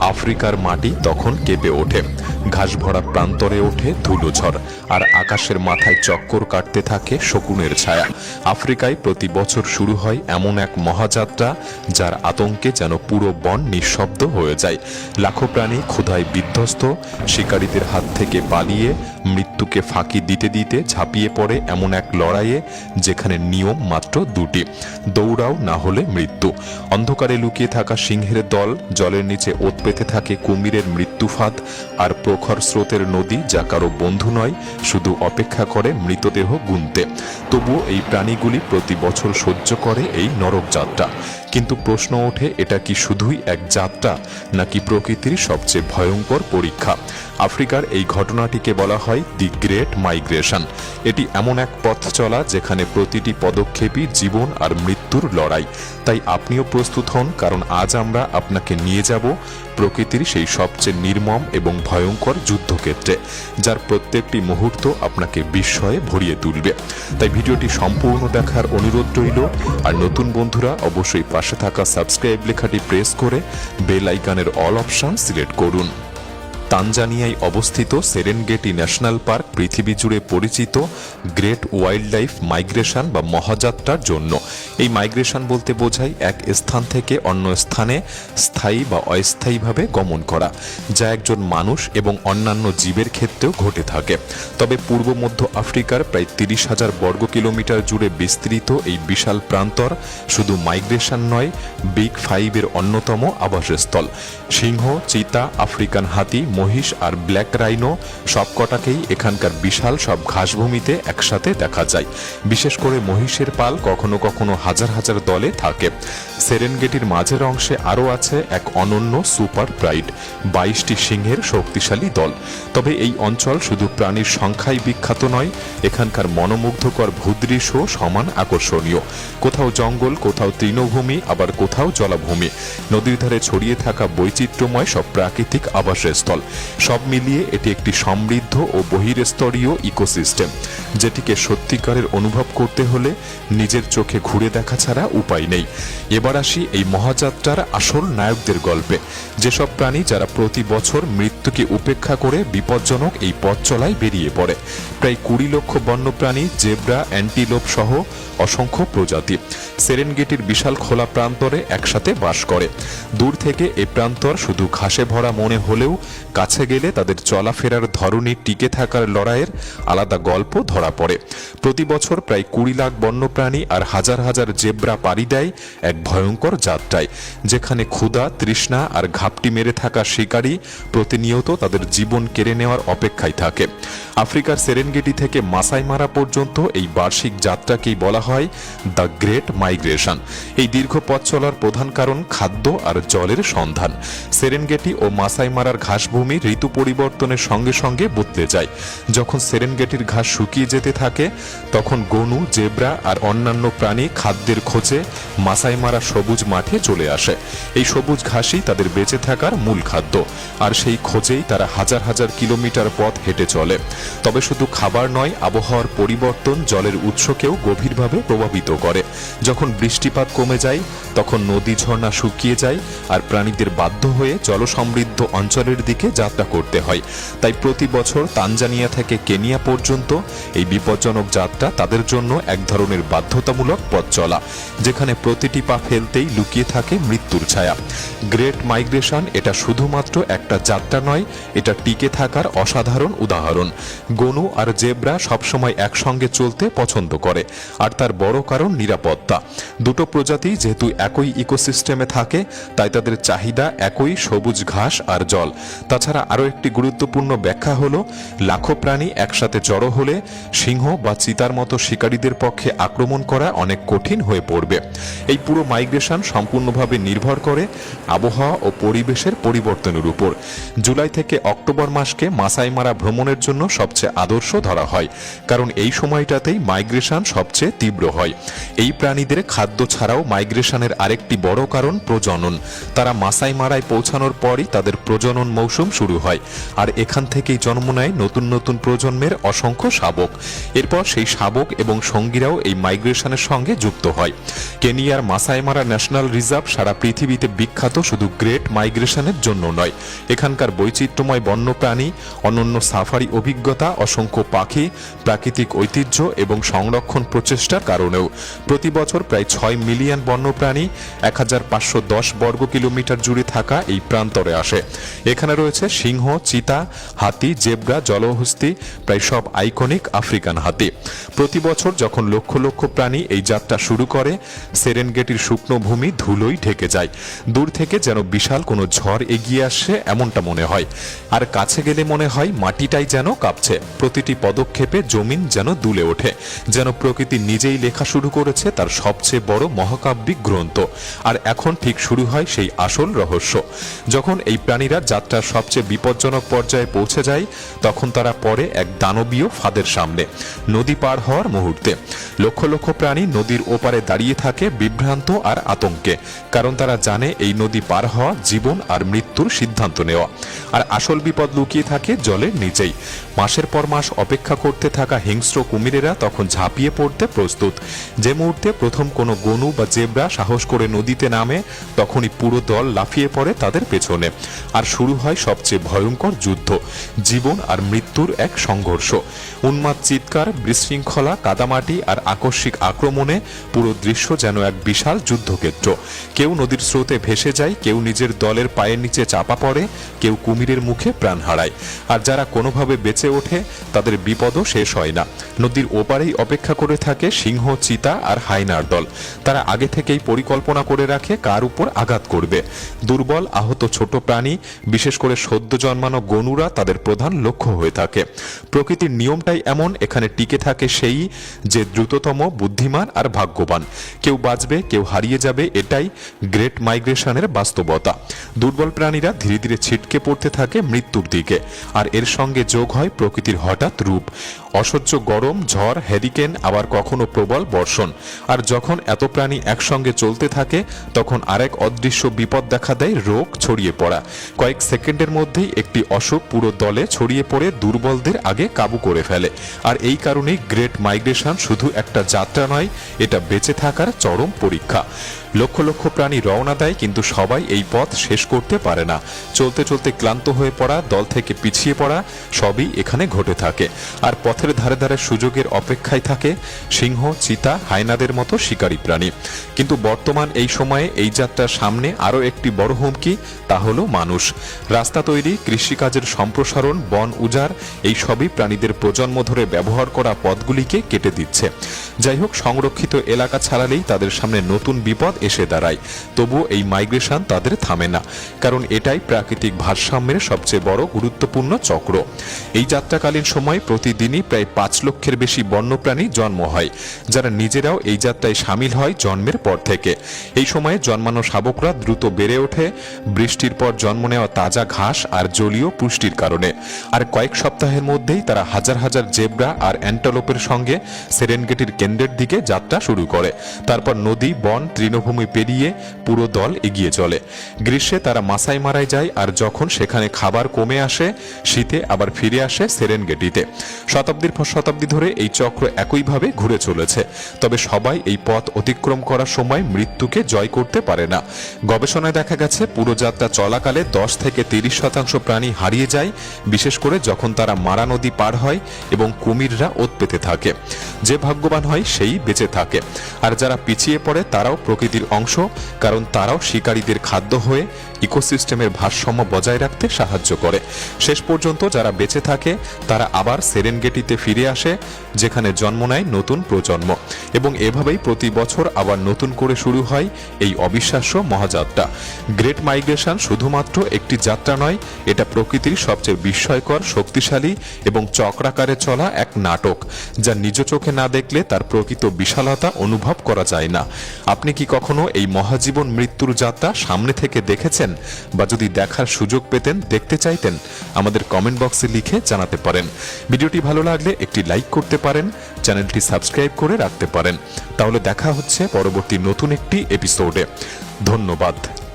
আফ্রিকার মাটি তখন কেঁপে ওঠে। ঘাস ভরা প্রান্তরে ওঠে ধুলোঝড় আর আকাশের মাথায় চক্কর কাটতে থাকে শকুনের ছায়া। আফ্রিকায় প্রতি বছর শুরু হয় এমন এক মহাযাত্রা, যার আতঙ্কে যেন পুরো বন নিঃশব্দ হয়ে যায়। লাখো প্রাণী ক্ষুধায় বিধ্বস্ত, শিকারীদের হাত থেকে পালিয়ে মৃত্যুকে ফাঁকি দিতে দিতে ঝাঁপিয়ে পড়ে এমন এক লড়াইয়ে, যেখানে নিয়ম মাত্র দুটি, দৌড়াও না হলে মৃত্যু। অন্ধকারে লুকিয়ে থাকা সিংহের দল, জলের নিচে ওত পেতে থাকে কুমিরের মৃত্যুফাঁদ আর প্রখর স্রোতের নদী যা কারও বন্ধু নয়, শুধু অপেক্ষা করে মৃতদেহ গুনতে। তবুও এই প্রাণীগুলি প্রতি বছর সহ্য করে এই নরক যাত্রা কিন্তু প্রশ্ন ওঠে, এটা কি শুধুই এক যাত্রা, নাকি প্রকৃতির সবচেয়ে ভয়ঙ্কর পরীক্ষা? আফ্রিকার এই ঘটনাটিকে বলা হয় দি গ্রেট মাইগ্রেশন। এটি এমন এক পথ চলা যেখানে প্রতিটি পদক্ষেপই জীবন আর মৃত্যুর লড়াই। তাই আপনিও প্রস্তুত হন, কারণ আজ আমরা আপনাকে নিয়ে যাব প্রকৃতির সেই সবচেয়ে নির্মম এবং ভয়ঙ্কর যুদ্ধক্ষেত্রে, যার প্রত্যেকটি মুহূর্ত আপনাকে বিস্ময়ে ভরিয়ে তুলবে। তাই ভিডিওটি সম্পূর্ণ দেখার অনুরোধ রইল, আর নতুন বন্ধুরা অবশ্যই পাশে থাকা সাবস্ক্রাইব লেখাটি প্রেস করে বেল আইকনের অল অপশন সিলেক্ট করুন। তানজানিয়ায় অবস্থিত সেরেনগেটি ন্যাশনাল পার্ক পৃথিবী জুড়ে পরিচিত গ্রেট ওয়াইল্ড লাইফ মাইগ্রেশন বা মহাযাত্রার জন্য। এই মাইগ্রেশন বলতে বোঝায় এক স্থান থেকে অন্য স্থানে স্থায়ী বা অস্থায়ীভাবে গমন করা, যা একজন মানুষ এবং অন্যান্য জীবের ক্ষেত্রেও ঘটে থাকে। তবে পূর্ব মধ্য আফ্রিকার প্রায় তিরিশ হাজার বর্গ কিলোমিটার জুড়ে বিস্তৃত এই বিশাল প্রান্তর শুধু মাইগ্রেশন নয়, বিগ ফাইভের অন্যতম আবাসস্থল। সিংহ, চিতা, আফ্রিকান হাতি, মহিষ আর ব্ল্যাক রাইনো সবকটাকেই এখানকার বিশাল সব ঘাসভূমিতে একসাথে দেখা যায়। বিশেষ করে মহিষের পাল কখনো কখনো হাজার হাজার দলে থাকে। সেরেনগেটির মাঝের অংশে আরও আছে এক অনন্য সুপার প্রাইড, বাইশটি সিংহের শক্তিশালী দল। তবে এই অঞ্চল শুধু প্রাণীর সংখ্যাই বিখ্যাত নয়, এখানকার মনোমুগ্ধকর ভূদৃশ্য সমান আকর্ষণীয়। কোথাও জঙ্গল, কোথাও তৃণভূমি, আবার কোথাও জলাভূমি। নদীর ধারে ছড়িয়ে থাকা বৈচিত্র্যময় সব প্রাকৃতিক আবাসস্থল। সব মিলিয়ে এটি একটি সমৃদ্ধ ও বহিরস্তরীয় ইকোসিস্টেম, যেটিকে সত্যিকারের অনুভব করতে হলে নিজের চোখে ঘুরে দেখা ছাড়া উপায় নেই। এবার আসি এই মহাযাত্রার আসল নায়কদের গল্পে, যেসব প্রাণী যারা প্রতি বছর মৃত্যুকে উপেক্ষা করে বিপজ্জনক এই পথ চলায় বেরিয়ে পড়ে। প্রায় কুড়ি লক্ষ বন্যপ্রাণী, জেব্রা, অ্যান্টিলোপ সহ অসংখ্য প্রজাতি সেরেনগেটির বিশাল খোলা প্রান্তরে একসাথে বাস করে। দূর থেকে এ প্রান্তর শুধু ঘাসে ভরা মনে হলেও কাছে গেলে তাদের চলাফেরার ধরনই টিকে থাকার লড়াইয়ের আলাদা গল্প ধরা পড়ে। প্রতি বছর প্রায় কুড়ি লাখ বন্যপ্রাণী আর হাজার হাজার জেব্রা পাড়ি দেয় এক ভয়ঙ্কর যাত্রায়, যেখানে ক্ষুধা, তৃষ্ণা আর ঘাপটি মেরে থাকা শিকারী প্রতিনিয়ত তাদের জীবন কেড়ে নেওয়ার অপেক্ষায় থাকে। আফ্রিকার সেরেনগেটি থেকে মাসাই মারা পর্যন্ত এই বার্ষিক যাত্রাকেই বলা হয় দ্য গ্রেট মাইগ্রেশন। এই দীর্ঘ পথ চলার প্রধান কারণ খাদ্য আর জলের সন্ধান। সেরেনগেটি ও মাসাই মারার ঘাসভূমি ঋতু পরিবর্তনের সঙ্গে সঙ্গে বদলে যায় যখন সেরেনগেটির ঘাস শুকিয়ে যেতে থাকে, তখন গনু, জেব্রা আর অন্যান্য প্রাণী খাদ্যের খোঁজে মাসাই মারা সবুজ মাঠে চলে আসে। এই সবুজ ঘাসই তাদের বেঁচে থাকার মূল খাদ্য, আর সেই খোঁজেই তারা হাজার হাজার কিলোমিটার পথ হেঁটে চলে। তবে শুধু খাবার নয়, আবহাওয়ার পরিবর্তন জলের উৎসকেও গভীরভাবে প্রভাবিত করে। যখন বৃষ্টিপাত কমে যায়, তখন নদী ঝর্ণা শুকিয়ে যায়, আর প্রাণীদের বাধ্য হয়ে জলসমৃদ্ধ অঞ্চলের দিকে যাত্রা করতে হয়। তাই প্রতি বছর তানজানিয়া থেকে কেনিয়া পর্যন্ত এই বিপজ্জনক যাত্রা তাদের জন্য এক ধরনের বাধ্যতামূলক পথ চলা, যেখানে প্রতিটি পা ফেলতেই লুকিয়ে থাকে মৃত্যুর ছায়া। গ্রেট মাইগ্রেশন এটা শুধুমাত্র একটা যাত্রা নয়, এটা টিকে থাকার অসাধারণ উদাহরণ। গনু আর জেব্রা সবসময় একসঙ্গে চলতে পছন্দ করে, আর তার বড় কারণ নিরাপত্তা। দুটো প্রজাতি যেহেতু একই ইকোসিস্টেমে থাকে, তাই তাদের চাহিদা একই সবুজ ঘাস আর জল। তাছাড়া আরও একটি গুরুত্বপূর্ণ ব্যাখ্যা হলো লাখো প্রাণী একসাথে জড়ো হলে সিংহ বা চিতার মতো শিকারীদের পক্ষে আক্রমণ করা অনেক কঠিন হয়ে পড়বে। এই পুরো মাইগ্রেশন সম্পূর্ণভাবে নির্ভর করে আবহাওয়া ও পরিবেশের পরিবর্তনের উপর। জুলাই থেকে অক্টোবর মাসকে মাসাই মারা ভ্রমণের জন্য সবচেয়ে আদর্শ ধরা হয়, কারণ এই সময়টাতেই মাইগ্রেশন সবচেয়ে তীব্র হয়। এই প্রাণীদের খাদ্য ছাড়াও মাইগ্রেশনের আরেকটি বড় কারণ প্রজনন। তারা মাসাই মারায় পৌঁছানোর পরই তাদের প্রজনন মৌসুম শুরু হয়, আর এখান থেকেই জন্ম নেয় নতুন নতুন প্রজন্মের অসংখ্য শাবক। এরপর সেই শাবক এবং সঙ্গীরাও এই মাইগ্রেশনের সঙ্গে যুক্ত হয়। কেনিয়ার মাসাইমারা ন্যাশনাল রিজার্ভ সারা পৃথিবীতে বিখ্যাত শুধু গ্রেট মাইগ্রেশনের জন্য নয়। এখানকার বৈচিত্র্যময় বন্যপ্রাণী, অনন্য সাফারি অভিজ্ঞতা, অসংখ্য পাখি, প্রাকৃতিক ঐতিহ্য এবং সংরক্ষণ প্রচেষ্টার কারণেও। প্রতি বছর প্রায় ছয় মিলিয়ন বন্যপ্রাণী এক হাজার পাঁচশো দশ বর্গ কিলোমিটার জুড়ে থাকা এই প্রান্তরে আসে। এখানে রয়েছে সিংহ, চিতা, হাতি, জেব্রা জলহস্তি, প্রায় সব আইকনিক আফ্রিকান হাতি। প্রতি বছর যখন লক্ষ লক্ষ প্রাণী এই যাত্রা শুরু করে সেরেনগেটির শুকনো ভূমি ধুলোই ঢেকে যায়। দূর থেকে যেন বিশাল কোনো ঝড় এগিয়ে আসছে এমনটা মনে হয়। আর কাছে গেলে মনে হয় মাটিটাই যেন কাঁপছে। প্রতিটি পদক্ষেপে জমিন যেন দুলে ওঠে। যেন প্রকৃতি নিজেই লেখা শুরু করেছে তার সবচেয়ে বড় মহাকাব্যিক গ্রন্থ। আর এখন ঠিক শুরু হয় সেই আসল রহস্য। যখন এই প্রাণীরা যাত্রার সবচেয়ে বিপজ্জনক পর্যায়ে পৌঁছে যায় তখন তারা পড়ে এক দানবীয় ফাঁদের সামনে, নদী পার হওয়ার মুহূর্তে। লক্ষ লক্ষ প্রাণী নদীর ওপারে দাঁড়িয়ে থাকে বিভ্রান্ত আর আতঙ্কে, কারণ তারা জানে এই নদী পার হওয়া জীবন আর মৃত্যুর সিদ্ধান্ত নেওয়া। আর আসল বিপদ লুকিয়ে থাকে জলের নিচেই। মাসের পর মাস অপেক্ষা করতে থাকা হিংস্র কুমিরেরা তখন ঝাঁপিয়ে পড়তে প্রস্তুত। যে মুহূর্তে প্রথম কোনো গনু বা জেব্রা সাহস করে নদীতে নামে, তখনই পুরো দল লাফিয়ে পড়ে তাদের পেছনে। আর শুরু হয় সবচেয়ে ভয়ঙ্কর যুদ্ধ, জীবন আর মৃত্যুর এক সংঘর্ষ। উন্মাদ চিৎকার, বিশৃঙ্খলা, কাদামাটি আর আকস্মিক আক্রমণে পুরো দৃশ্য যেন এক বিশাল যুদ্ধক্ষেত্র। কেউ নদীর স্রোতে ভেসে যায়, কেউ নিজের দলের পায়ের নিচে চাপা পড়ে, কেউ কুমিরের মুখে প্রাণ হারায়। আর যারা কোনোভাবে বেঁচে ওঠে, তাদের বিপদও শেষ হয় না। নদীর ওপারেই অপেক্ষা করে থাকে সিংহ, চিতা আর হাইনার দল। তারা আগে থেকেই পরিকল্পনা করে রাখে কার উপর আঘাত করবে। দুর্বল, আহত ছোট প্রাণী, বিশেষ করে সদ্য জন্মানো গনুরা তাদের প্রধান লক্ষ্য হয়ে থাকে। প্রকৃতির নিয়মটাই এমন, এখানে টিকে থাকে সেই যে দ্রুততম, বুদ্ধিমান আর ভাগ্যবান। কেউ বাঁচবে, কেউ হারিয়ে যাবে, এটাই গ্রেট মাইগ্রেশনের বাস্তবতা। দুর্বল প্রাণীরা ধীরে ধীরে ছিটকে পড়তে থাকে মৃত্যুর দিকে। আর এর সঙ্গে যোগ হয় প্রকৃতির হঠাৎ রূপ। অসহ্য গরম, ঝড় হ্যারিকেন আবার কখনো প্রবল বর্ষণ। আর যখন এত প্রাণী একসঙ্গে চলতে থাকে, তখন আরেক অদৃশ্য বিপদ দেখা দেয়, রোগ ছড়িয়ে পড়া। কয়েক সেকেন্ডের মধ্যেই একটি অসুখ পুরো দলে ছড়িয়ে পড়ে দুর্বলদের আগে কাবু করে ফেলে। আর এই কারণেই গ্রেট মাইগ্রেশন শুধু একটা যাত্রা নয়, এটা বেঁচে থাকার চরম পরীক্ষা। লক্ষ লক্ষ প্রাণী রওনা দেয়, কিন্তু সবাই এই পথ শেষ করতে পারে না। চলতে চলতে ক্লান্ত হয়ে পড়া, দল থেকে পিছিয়ে পড়া, সবই এখানে ঘটে থাকে। আর পথের ধারে ধারে সুযোগের অপেক্ষায় থাকে সিংহ, চিতা, হায়নাদের মতো শিকারী প্রাণী। কিন্তু বর্তমান এই সময়ে এই যাত্রার সামনে আরও একটি বড় হুমকি, তা হলো মানুষ। রাস্তা তৈরি, কৃষিকাজের সম্প্রসারণ, বন উজাড়, এই সবই প্রাণীদের প্রজন্ম ধরে ব্যবহার করা পথগুলিকে কেটে দিচ্ছে। যাই হোক, সংরক্ষিত এলাকা ছাড়ালেই তাদের সামনে নতুন বিপদ এসে দাঁড়ায়। তবুও এই মাইগ্রেশন তাদের থামে না, কারণ এটাই প্রাকৃতিক ভারসাম্যের সবচেয়ে বড় গুরুত্বপূর্ণ চক্র। এই যাত্রাকালীন সময় প্রতিদিনই প্রায় পাঁচ লক্ষের বেশি বন্যপ্রাণী জন্ম হয়, যারা নিজেরাও এই যাত্রায় সামিল হয় জন্মের পর থেকে। এই সময়ে জন্মানো শাবকরা দ্রুত বেড়ে ওঠে, বৃষ্টির পর জন্ম নেওয়া তাজা ঘাস আর জলীয় পুষ্টির কারণে। আর কয়েক সপ্তাহের মধ্যেই তারা হাজার হাজার জেব্রা আর অ্যান্টালোপের সঙ্গে সেরেনগেটির কেন্দ্রের দিকে যাত্রা শুরু করে। তারপর নদী, বন, তৃণভূমি পেরিয়ে পুরো দল এগিয়ে চলে। গ্রীষ্মে তারা মাসাই মারায় যায় আর যখন সেখানে খাবার কমে আসে, শীতে আবার ফিরে আসে সেরেনগেটিতে। শতাব্দীর পর শতাব্দী ধরে এই চক্র একইভাবে ঘুরে চলেছে। তবে সবাই এই পথ অতিক্রম করার সময় মৃত্যুকে জয় করতে পারে না। গবেষণায় দেখা গেছে, পুরো যাত্রা চলাকালে দশ থেকে তিরিশ শতাংশ প্রাণী হারিয়ে যায়, বিশেষ করে যখন তারা মারা নদী পার হয় এবং কুমিররা ওত পেতে থাকে। যে ভাগ্যবান হয় সেই বেঁচে থাকে। আর যারা পিছিয়ে পড়ে তারাও প্রকৃতির অংশ, কারণ তারাও শিকারীদের খাদ্য হয়ে ইকোসিস্টেমের ভারসাম্য বজায় রাখতে সাহায্য করে। শেষ পর্যন্ত যারা বেঁচে থাকে, তারা আবার সেরেনগেটিতে ফিরে আসে, যেখানে জন্ম নেয় নতুন প্রজন্ম। এবং এভাবেই প্রতি বছর আবার নতুন করে শুরু হয় এই অবিশ্বাস্য মহাযাত্রা। গ্রেট মাইগ্রেশন শুধুমাত্র একটি যাত্রা নয়, এটা প্রকৃতির সবচেয়ে বিস্ময়কর শক্তিশালী এবং চক্রাকারে চলা এক নাটক, যা নিজ চোখে না দেখলে তার প্রকৃত বিশালতা অনুভব করা যায় না। আপনি কি কখনো এই মহাজীবন মৃত্যুর যাত্রা সামনে থেকে দেখেছেন বা যদি দেখার সুযোগ পেতেন, দেখতে চাইতেন, আমাদের কমেন্ট বক্সে লিখে জানাতে পারেন। ভিডিওটি ভালো লাগলে একটি লাইক করতে পারেন, চ্যানেলটি সাবস্ক্রাইব করে রাখতে পারেন। তাহলে দেখা হচ্ছে পরবর্তী নতুন একটি এপিসোডে। ধন্যবাদ।